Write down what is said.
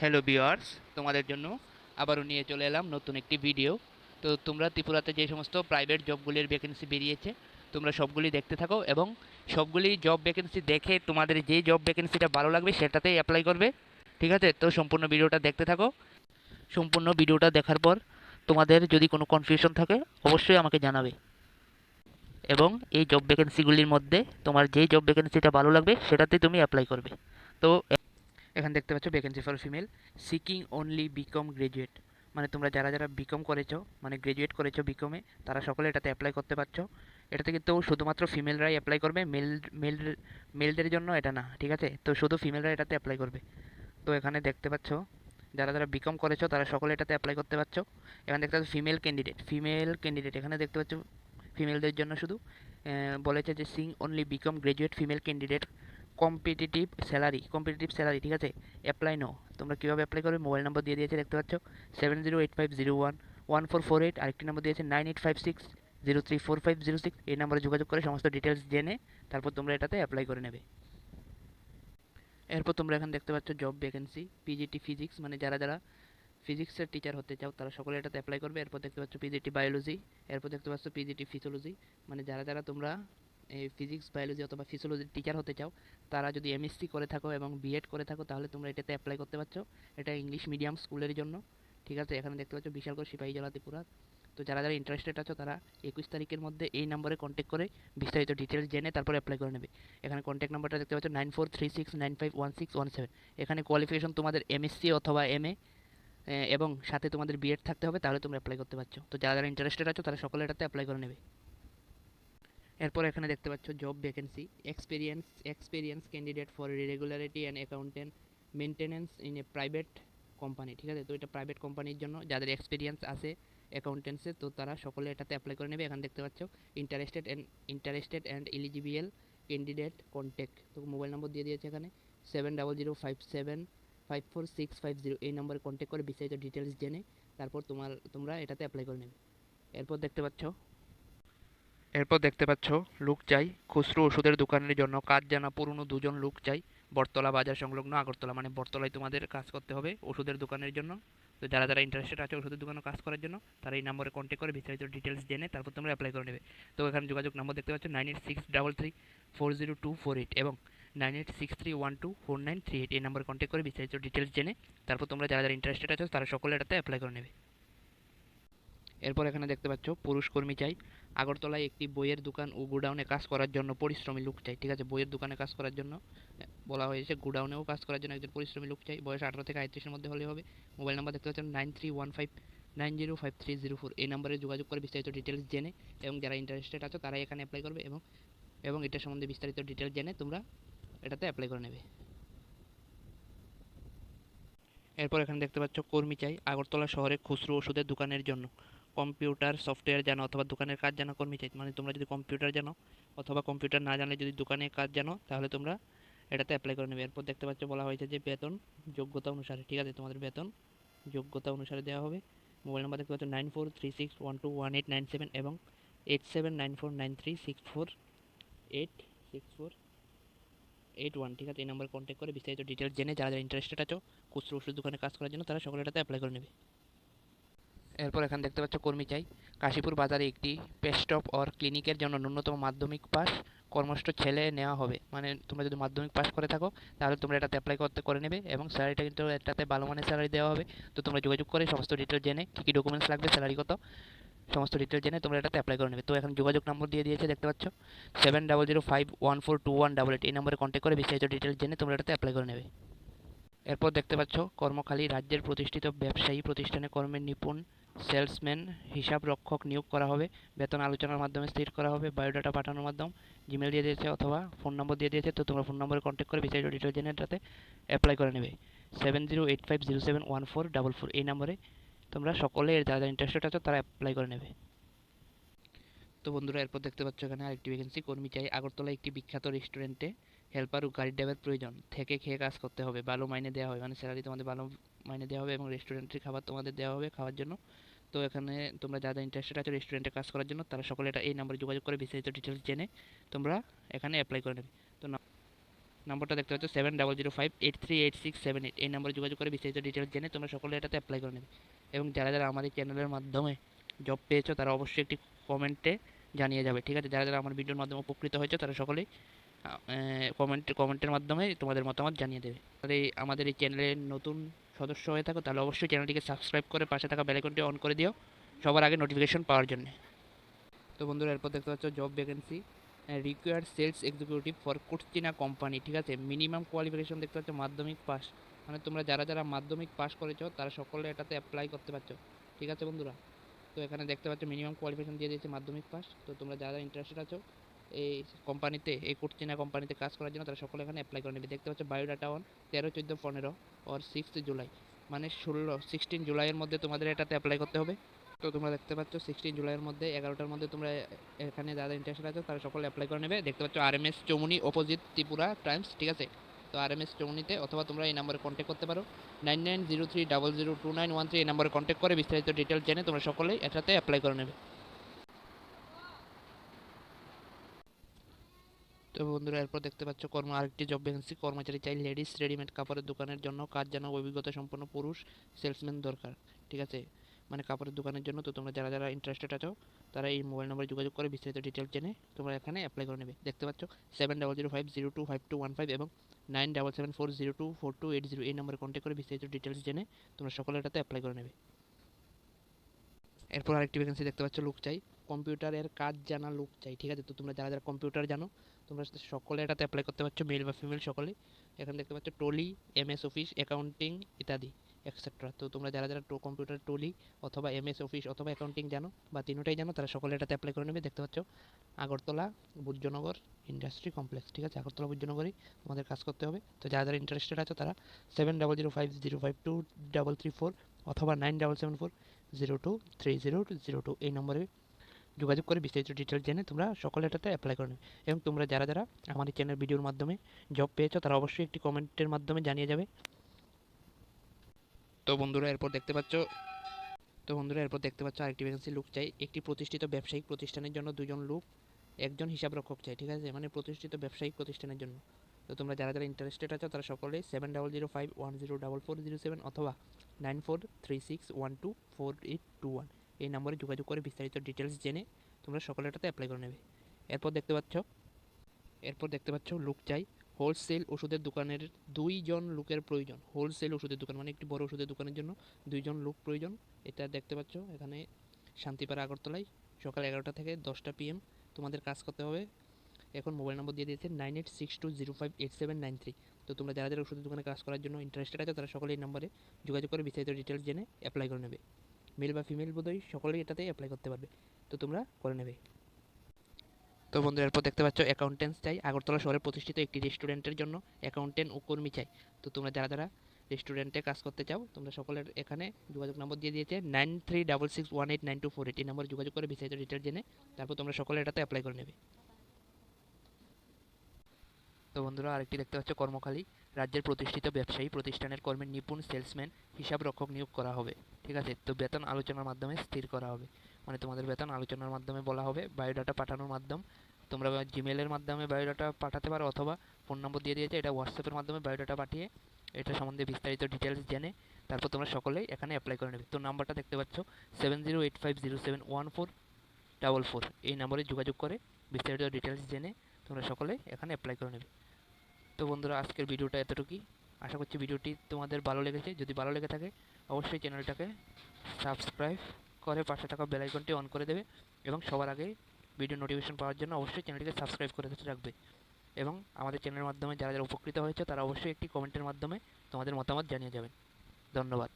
Hello বিয়ার্স তোমাদের জন্য আবারও নিয়ে চলে এলাম নতুন একটি ভিডিও তো তোমরা ত্রিপুরাতে যে সমস্ত প্রাইভেট জবগুলির ভ্যাকেন্সি বেরিয়েছে, তোমরা সবগুলি দেখতে থাকো এবং সবগুলি জব ভ্যাকেন্সি দেখে তোমাদের যে জব ভ্যাকেন্সিটা ভালো লাগবে সেটাতেই অ্যাপ্লাই করবে। ঠিক আছে? তো সম্পূর্ণ ভিডিওটা দেখতে থাকো। সম্পূর্ণ ভিডিওটা দেখার পর তোমাদের যদি কোনো কনফিউশন থাকে, অবশ্যই আমাকে জানাবে। এবং এই জব ভ্যাকেন্সিগুলির মধ্যে তোমার যেই জব ভ্যাকেন্সিটা ভালো লাগবে সেটাতে তুমি অ্যাপ্লাই করবে। তো এখানে দেখতে পাচ্ছ vacancy for female seeking only BCom graduate মানে তোমরা যারা যারা বিকম করেছ মানে গ্রাজুয়েট করেছ বিকমে তারা সকলে এটাতে অ্যাপ্লাই করতে পারছ। এটাতে কিন্তু শুধুমাত্র ফিমেলরাই অ্যাপ্লাই করবে মেল মেল মেলদের জন্য এটা না, ঠিক আছে? তো শুধু ফিমেলরা এটাতে অ্যাপ্লাই করবে। তো এখানে দেখতে পাচ্ছ, যারা যারা বিকম করেছ, তারা সকলে এটাতে অ্যাপ্লাই করতে পারছ। এখানে দেখতে পাচ্ছ ফিমেল ক্যান্ডিডেট ফিমেল ক্যান্ডিডেট এখানে দেখতে পাচ্ছ ফিমেলদের জন্য শুধু বলেছে যে Singh only BCom graduate female candidate competitive salary competitive salary ঠিক আছে? অ্যাপ্লাই নো তোমরা কীভাবে অ্যাপ্লাই করবে? মোবাইল নম্বর দিয়ে দিয়েছে, দেখতে পাচ্ছ? Seven zero eight five zero one one four four eight আরেকটি নম্বর দিয়েছে nine eight five six zero three four five zero six এই নম্বরে যোগাযোগ করে সমস্ত ডিটেলস জেনে, তারপর তোমরা এটাতে অ্যাপ্লাই করে নেবে। এরপর তোমরা এখানে দেখতে পাচ্ছ জব ভ্যাকেন্সি পিজিটি ফিজিক্স মানে যারা যারা ফিজিক্সের টিচার হতে চাও, তারা সকলে এটাতে অ্যাপ্লাই করবে। এরপর দেখতে পাচ্ছ পিজিটি বায়োলজি এরপর দেখতে পাচ্ছ পিজিটি ফিজিওলজি মানে যারা যারা তোমরা এই ফিজিক্স বায়োলজি অথবা ফিজিওলজির টিচার হতে চাও, তারা যদি এমএসসি করে থাকো এবং বিএড করে থাকো, তাহলে তোমরা এটাতে অ্যাপ্লাই করতে পারছ। এটা ইংলিশ মিডিয়াম স্কুলের জন্য, ঠিক আছে? এখানে দেখতে পাচ্ছ বিশালগড় সিপাহী ত্রিপুরা তো যারা যারা ইন্টারেস্টেড আছো, তারা একুশ তারিখের মধ্যে এই নম্বরে কন্ট্যাক্ট করে বিস্তারিত ডিটেলস জেনে তারপর অ্যাপ্লাই করে নেবে। এখানে কন্ট্যাক্ট নাম্বারটা দেখতে পাচ্ছ nine four three six nine five one six one seven এখানে কোয়ালিফিকেশন তোমাদের এমএসসি অথবা এমএ এবং সাথে তোমাদের বিএড থাকতে হবে, তাহলে তোমরা অ্যাপ্লাই করতে পারছ। তো যারা যারা ইন্টারেস্টেড আছো, তারা সকলে এটাতে অ্যাপ্লাই করে নেবে। এরপর এখানে দেখতে পাচ্ছ job vacancy experience experience candidate for regularity and accountant maintenance in a private company ঠিক আছে? তো এটা প্রাইভেট কোম্পানির জন্য যাদের এক্সপিরিয়েন্স আছে অ্যাকাউন্টেন্সে তো তারা সকলে এটাতে অ্যাপ্লাই করে নেবে। এখানে দেখতে পাচ্ছ interested and interested and eligible candidate contact তো মোবাইল নম্বর দিয়ে দিয়েছে এখানে seven double zero five seven five four six five zero এই নম্বরে কন্ট্যাক্ট করে বিস্তারিত ডিটেলস জেনে তারপর তোমার, তোমরা এটাতে অ্যাপ্লাই করে নেবে। এরপর দেখতে পাচ্ছ এরপর দেখতে পাচ্ছ, লুক চাই, খুচরো ওষুধের দোকানের জন্য, কাজ জানা পুরনো দুজন লুক চাই, বটতলা বাজার সংলগ্ন আগরতলা মানে বটতলায় তোমাদের কাজ করতে হবে ওষুধের দোকানের জন্য। তো যারা যারা ইন্টারেস্টেড আছে ওষুধের দোকানে কাজ করার জন্য, তারা এই নম্বরে কন্ট্যাক্ট করে, বিস্তারিত ডিটেলস জেনে তারপর তোমরা অ্যাপ্লাই করে নেবে। তো এখানে যোগাযোগ নম্বর দেখতে পাচ্ছ nine eight six double three four zero two four eight এবং nine eight six three one two four nine three eight এই নম্বরে কন্ট্যাক্ট করে, বিস্তারিত ডিটেলস জেনে তারপর তোমরা যারা যারা ইন্টারেস্টেড আছো, তারা সকলে এটাতে অ্যাপ্লাই করে নেবে। এরপর এখানে দেখতে পাচ্ছ, পুরুষ কর্মী চাই। আগরতলায় একটি বইয়ের দোকান ও গোডাউনে কাজ করার জন্য পরিশ্রমী লোক চাই, ঠিক আছে? বইয়ের দোকানে কাজ করার জন্য বলা হয়েছে গোডাউনেও কাজ করার জন্য একজন পরিশ্রমী লোক চাই। বয়স আঠারো থেকে আটত্রিশের মধ্যে হলে হবে। মোবাইল নাম্বার দেখতে পাচ্ছেন nine three one five, nine zero five three zero four. এই নাম্বারে যোগাযোগ করে বিস্তারিত ডিটেলস জেনে এবং যারা ইন্টারেস্টেড আছো, তারাই এখানে অ্যাপ্লাই করবে এবং এবং এটা সম্বন্ধে বিস্তারিত ডিটেলস জেনে তোমরা এটাতে অ্যাপ্লাই করে নেবে। এরপর এখানে দেখতে পাচ্ছ, কর্মী চাই। আগরতলা শহরে খুচরো ওষুধের দোকানের জন্য। কম্পিউটার সফটওয়্যার জানো অথবা দোকানের কাজ জানো, কর্মী চাই মানে তোমরা যদি কম্পিউটার জানো অথবা কম্পিউটার না জানলে যদি দোকানে কাজ জানো, তাহলে তোমরা এটাতে অ্যাপ্লাই করে নেবে। এরপর দেখতে পাচ্ছ বলা হয়েছে যে বেতন যোগ্যতা অনুসারে, ঠিক আছে? তোমাদের বেতন যোগ্যতা অনুসারে দেওয়া হবে। মোবাইল নাম্বার দেখতে পাচ্ছ nine four three six one two one eight nine seven এবং eight seven nine four nine three six four eight six four, eight one, ঠিক আছে? এই নাম্বার কন্ট্যাক্ট করে বিস্তারিত ডিটেলস জেনে, যারা যারা ইন্টারেস্টেড আছো, খুচরো ওষুধ দোকানে কাজ করার জন্য, তারা সকলে এটাতে অ্যাপ্লাই করে নেবে। এরপর এখানে দেখতে পাচ্ছ কর্মী চাই। কাশীপুর বাজারে একটি পেস্টপ অর ক্লিনিকের জন্য ন্যূনতম মাধ্যমিক পাস কর্মস্থ ছেলে নেওয়া হবে। মানে তোমরা যদি মাধ্যমিক পাস করে থাকো, তাহলে তোমরা এটাতে অ্যাপ্লাই করতে, করে নেবে এবং স্যালারিটা কিন্তু এটাতে ভালো মানের স্যালারি দেওয়া হবে। তো তোমরা যোগাযোগ করে সমস্ত ডিটেল জেনে কী কী ডকুমেন্টস লাগবে স্যালারি কত, সমস্ত ডিটেল জেনে তোমরা এটাতে অ্যাপ্লাই করে নেবে। তো এখন যোগাযোগ নম্বর দিয়ে দিয়েছে, দেখতে পাচ্ছ? Seven double zero five one four two one double eight এই নম্বরে কন্ট্যাক্ট করে বিস্তারিত ডিটেল জেনে তোমরা এটাতে অ্যাপ্লাই করে নেবে। এরপর দেখতে পাচ্ছ, কর্মখালী রাজ্যের প্রতিষ্ঠিত ব্যবসায়ী প্রতিষ্ঠানে কর্মের নিপুণ সেলসম্যান, হিসাব রক্ষক নিয়োগ করা হবে, বেতন আলোচনার মাধ্যমে স্থির করা হবে, বায়োডাটা পাঠানোর মাধ্যমে জিমেল দিয়ে দিয়েছে অথবা ফোন নম্বর দিয়ে দিয়েছে, তো তোমরা ফোন নম্বরে কন্ট্যাক্ট করে বিস্তারিত ডিটেল জেনে এটাতে অ্যাপ্লাই করে নেবে। Seven zero eight five zero seven one four double four এই নম্বরে তোমরা সকলে যারা যারা ইন্টারেস্টেড আছো তারা অ্যাপ্লাই করে নেবে। তো বন্ধুরা, এরপর দেখতে পাচ্ছ এখানে আরেকটি ভ্যাকেন্সি কর্মী চাই। আগরতলা একটি বিখ্যাত রেস্টুরেন্টে হেল্পার ও গাড়ি ড্রাইভার প্রয়োজন। থেকে খেয়ে কাজ করতে হবে, ভালো মাইনে দেওয়া হবে। মানে স্যালারি তোমাদের ভালো মাইনে দেওয়া হবে এবং রেস্টুরেন্টের খাবার তোমাদের দেওয়া হবে খাওয়ার জন্য। তো এখানে তোমরা যারা ইন্টারেস্টেড আছো রেস্টুরেন্টে কাজ করার জন্য, তারা সকলে এটা এই নাম্বারে যোগাযোগ করে, বিস্তারিত ডিটেলস জেনে তোমরা এখানে অ্যাপ্লাই করে নেবে। তো নম্বরটা দেখতে পাচ্ছ seven double zero five eight three eight six seven eight এই নম্বরে যোগাযোগ করে, বিস্তারিত ডিটেলস জেনে তোমরা সকলে এটাতে অ্যাপ্লাই করে নেবে। এবং যারা যারা আমাদের চ্যানেলের মাধ্যমে জব পেয়েছ, তারা অবশ্যই একটি কমেন্টে জানিয়ে যাবে, ঠিক আছে? যারা যারা আমার ভিডিওর মাধ্যমে উপকৃত হয়েছে, তারা সকলেই কমেন্ট কমেন্টের মাধ্যমে তোমাদের মতামত জানিয়ে দেবে। এই আমাদের এই চ্যানেলের নতুন সদস্য হয়ে থাকো, তাহলে অবশ্যই চ্যানেলটিকে সাবস্ক্রাইব করে পাশে থাকা বেলাইকনটি অন করে দিও, সবার আগে নোটিফিকেশন পাওয়ার জন্য। তো বন্ধুরা, এরপর দেখতে পাচ্ছ job vacancy required sales executive for কুর্চিনা company ঠিক আছে? মিনিমাম কোয়ালিফিকেশন দেখতে পাচ্ছ মাধ্যমিক পাস মানে তোমরা যারা যারা মাধ্যমিক পাস করেছ, তারা সকলে এটাতে অ্যাপ্লাই করতে পারছ, ঠিক আছে বন্ধুরা? তো এখানে দেখতে পাচ্ছ মিনিমাম কোয়ালিফিকেশন দিয়ে দিয়েছে মাধ্যমিক পাস তো তোমরা যারা ইন্টারেস্টেড আছো, এই কোম্পানিতে এই কুর্চিনা কোম্পানিতে কাজ করার জন্য, তারা সকলে এখানে অ্যাপ্লাই করে নেবে। দেখতে পাচ্ছ বায়োডাটা অন তেরো, চোদ্দ, পনেরো ওর সিক্সথ জুলাই মানে ষোলো সিক্সটিন জুলাইয়ের মধ্যে তোমাদের এটাতে অ্যাপ্লাই করতে হবে। তো তোমরা দেখতে পাচ্ছ সিক্সটিন জুলাইয়ের মধ্যে এগারোটার মধ্যে তোমরা এখানে যারা ইন্টারেস্টেড আছো, তারা সকলে অ্যাপ্লাই করে নেবে। দেখতে পাচ্ছ R M S Chowmuhani opposite Tripura Times ঠিক আছে? তো আর এম এস চৌমুনিতে অথবা তোমরা এই নাম্বারে কন্ট্যাক্ট করতে পারো। Nine nine zero three double zero two nine one three এই নাম্বারে কন্ট্যাক্ট করে বিস্তারিত ডিটেলস জেনে তোমরা সকলেই এটাতে অ্যাপ্লাই করে নেবে। তো বন্ধুরা, এরপর দেখতে পাচ্ছ কর্ম আরেকটি জব ভ্যাকেন্সি কর্মচারী চাই লেডিস রেডিমেড কাপড়ের দোকানের জন্য। কাজ জানা অভিজ্ঞতা সম্পন্ন পুরুষ সেলসম্যান দরকার, ঠিক আছে? মানে কাপড়ের দোকানের জন্য। তো তোমরা যারা যারা ইন্টারেস্টেড আছো, তারা এই মোবাইল নম্বরে যোগাযোগ করে বিস্তারিত ডিটেলস জেনে তোমরা এখানে অ্যাপ্লাই করে নেবে। দেখতে পাচ্ছ seven double zero five zero two five two one five এবং nine double seven four zero two four two eight zero এই নম্বরে কন্ট্যাক্ট করে বিস্তারিত ডিটেলস জেনে তোমরা সকলে এটাতে অ্যাপ্লাই করে নেবে। এরপর আরেকটি ভ্যাকেন্সি দেখতে পাচ্ছ লোক চাই। কম্পিউটারের কাজ জানা লোক চাই, ঠিক আছে? তো তোমরা যারা যারা কম্পিউটার জানো, তোমরা সকলে এটাতে অ্যাপ্লাই করতে পারছ মেল বা ফিমেল সকলে। এখানে দেখতে পাচ্ছ টোলি এমএস অফিস অ্যাকাউন্টিং ইত্যাদি। এক্সেট্রা তো তোমরা যারা যারা টো কম্পিউটার টোলি অথবা এমএস অফিস অথবা অ্যাকাউন্টিং জানো বা তিনটাই জানো, তারা সকলে এটাতে অ্যাপ্লাই করে নেবে। দেখতে পাচ্ছ, আগরতলা বুজ্জনগর ইন্ডাস্ট্রি কমপ্লেক্স ঠিক আছে? আগরতলা বুজ্জনগরই তোমাদের কাজ করতে হবে। তো যারা যারা ইন্টারেস্টেড আছো তারা seven double zero five zero five two double three four অথবা nine double seven four zero two three zero zero two এই নম্বরে যোগাযোগ করে বিস্তারিত ডিটেলস জেনে তোমরা সকলে এটাতে অ্যাপ্লাই করে নেবে। এবং তোমরা যারা যারা আমাদের চ্যানেল ভিডিওর মাধ্যমে জব পেয়েছ, তারা অবশ্যই একটি কমেন্টের মাধ্যমে জানিয়ে যাবে তো বন্ধুরা, এরপর দেখতে পাচ্ছ, তো বন্ধুরা, এরপর দেখতে পাচ্ছ আরেকটি ভ্যাকেন্সি লোক চাই। একটি প্রতিষ্ঠিত ব্যবসায়িক প্রতিষ্ঠানের জন্য দুজন লোক, একজন হিসাব রক্ষক চাই, ঠিক আছে? মানে প্রতিষ্ঠিত ব্যবসায়িক প্রতিষ্ঠানের জন্য। তো তোমরা যারা যারা ইন্টারেস্টেড আছো, তারা সকলে seven double zero five one zero double four zero seven অথবা nine four three six one two four eight two one এই নম্বরে যোগাযোগ করে বিস্তারিত ডিটেলস জেনে তোমরা সকলে এটাতে অ্যাপ্লাই করে নেবে। এরপর দেখতে পাচ্ছ, এরপর দেখতে পাচ্ছ লোক চাই। হোলসেল ওষুধের দোকানের দুইজন লোকের প্রয়োজন। হোলসেল ওষুধের দোকান মানে একটি বড় ওষুধের দোকানের জন্য দুইজন লোক প্রয়োজন। এটা দেখতে পাচ্ছ এখানে শান্তিপাড়া আগরতলায় সকাল এগারোটা থেকে দশটা পিএম তোমাদের কাজ করতে হবে। এখন মোবাইল নম্বর দিয়ে দিয়েছে nine eight six two zero five eight seven nine three. তো তোমরা যারা যারা ওষুধের দোকানে কাজ করার জন্য ইন্টারেস্টেড আছে তারা সকলে এই নম্বরে যোগাযোগ করে বিস্তারিত ডিটেলস জেনে অ্যাপ্লাই করে নেবে। মেল বা ফিমেল বোধহয় সকলেই এটাতে অ্যাপ্লাই করতে পারবে। তো তোমরা করে নেবে। তো বন্ধুরা, এরপর দেখতে পাচ্ছ অ্যাকাউন্টেন্টস চাই। আগরতলা শহরে প্রতিষ্ঠিত একটি রেস্টুরেন্টের জন্য অ্যাকাউন্টেন্ট ও কর্মী চাই। তো তোমরা যারা যারা রেস্টুরেন্টে কাজ করতে চাও, তোমরা সকলের এখানে যোগাযোগ নম্বর দিয়ে দিয়েছে nine three double six one eight nine two four eight এই নম্বরে যোগাযোগ করে বিস্তারিত ডিটেল জেনে তারপর তোমরা সকলে এটাতে অ্যাপ্লাই করে নেবে। তো বন্ধুরা, আরেকটি দেখতে পাচ্ছ কর্মখালী। রাজ্যের প্রতিষ্ঠিত ব্যবসায়ী প্রতিষ্ঠানের কর্মীর নিপুণ সেলসম্যান হিসাব রক্ষক নিয়োগ করা হবে। ঠিক আছে? তো বেতন আলোচনার মাধ্যমে স্থির করা হবে। মানে তোমাদের বেতন আলোচনার মাধ্যমে বলা হবে বায়োডাটা পাঠানোর মাধ্যম। তোমরা জিমেলের মাধ্যমে বায়োডাটা পাঠাতে পারো অথবা ফোন নম্বর দিয়ে দিয়েছে, এটা হোয়াটসঅ্যাপের মাধ্যমে বায়োডাটা পাঠিয়ে, এটা সম্বন্ধে বিস্তারিত ডিটেলস জেনে, তারপর তোমরা সকলেই এখানে অ্যাপ্লাই করে নেবে। তো নাম্বারটা দেখতে পাচ্ছ seven zero eight five zero seven one four double four এই নম্বরে যোগাযোগ করে বিস্তারিত ডিটেলস জেনে তোমরা সকলেই এখানে অ্যাপ্লাই করে নেবে। তো বন্ধুরা, আজকের ভিডিওটা এতটুকুই। আশা করছি ভিডিওটি তোমাদের ভালো লেগেছে। যদি ভালো লেগে থাকে, অবশ্যই চ্যানেলটাকে সাবস্ক্রাইব করে পাশে থাকা বেল আইকনটি অন করে দেবে এবং সবার আগে ভিডিও নোটিফিকেশন পাওয়ার জন্য অবশ্যই চ্যানেলটিকে সাবস্ক্রাইব করে রাখবে। এবং আমাদের চ্যানেলের মাধ্যমে যারা যারা উপকৃত হয়েছে, তারা অবশ্যই একটি কমেন্টের মাধ্যমে তোমাদের মতামত জানিয়ে যাবেন। ধন্যবাদ।